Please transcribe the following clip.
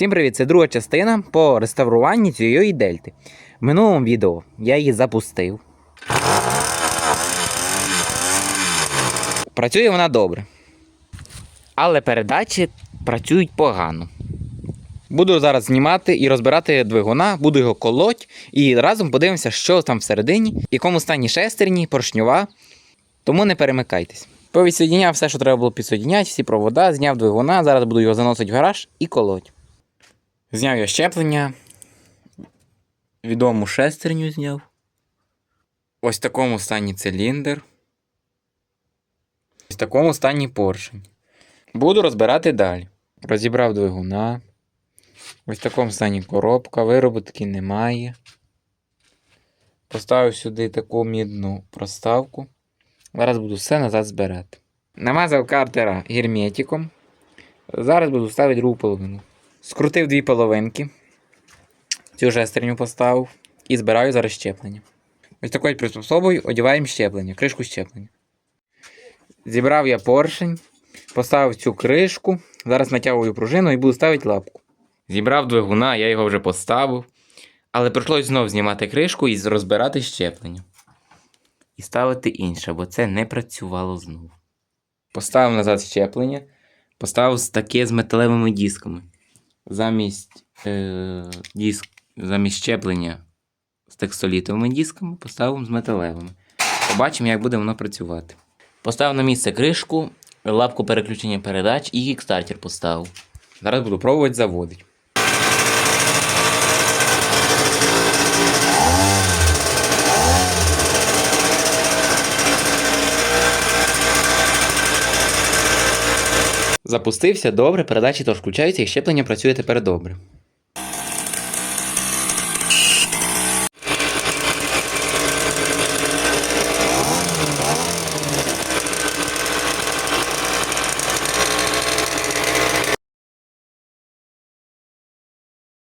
Всім привіт! Це друга частина по реставруванню цієї дельти. В минулому відео я її запустив. Працює вона добре. Але передачі працюють погано. Буду зараз знімати і розбирати двигуна, буду його колоть і разом подивимося, що там всередині, в якому стані шестерні, поршньова. Тому не перемикайтесь. Повідсоединяв все, що треба було підсоединяти, всі провода, зняв двигуна, зараз буду його заносити в гараж і колоть. Зняв я щеплення. Відому шестерню зняв. Ось в такому стані циліндр. Ось в такому стані поршень. Буду розбирати далі. Розібрав двигуна. Ось в такому стані коробка, вироботки немає. Поставив сюди таку мідну проставку. Зараз буду все назад збирати. Намазав картера герметиком. Зараз буду ставити другу половину. Скрутив дві половинки. Цю шестерню поставив і збираю зараз щеплення. Ось такою приспособою одягаємо щеплення, кришку щеплення. Зібрав я поршень, поставив цю кришку. Зараз натягую пружину і буду ставити лапку. Зібрав двигуна, я його вже поставив. Але прийшлось знов знімати кришку і розбирати щеплення. І ставити інше, бо це не працювало знову. Поставив назад щеплення. Поставив таке з металевими дисками. Замість, е, диск, замість щеплення з текстолітовими дисками поставимо з металевими. Побачимо, як буде воно працювати. Поставив на місце кришку, лапку переключення передач і кікстартер поставив. Зараз буду пробувати заводити. Запустився добре, передачі теж включаються і щеплення працює тепер добре.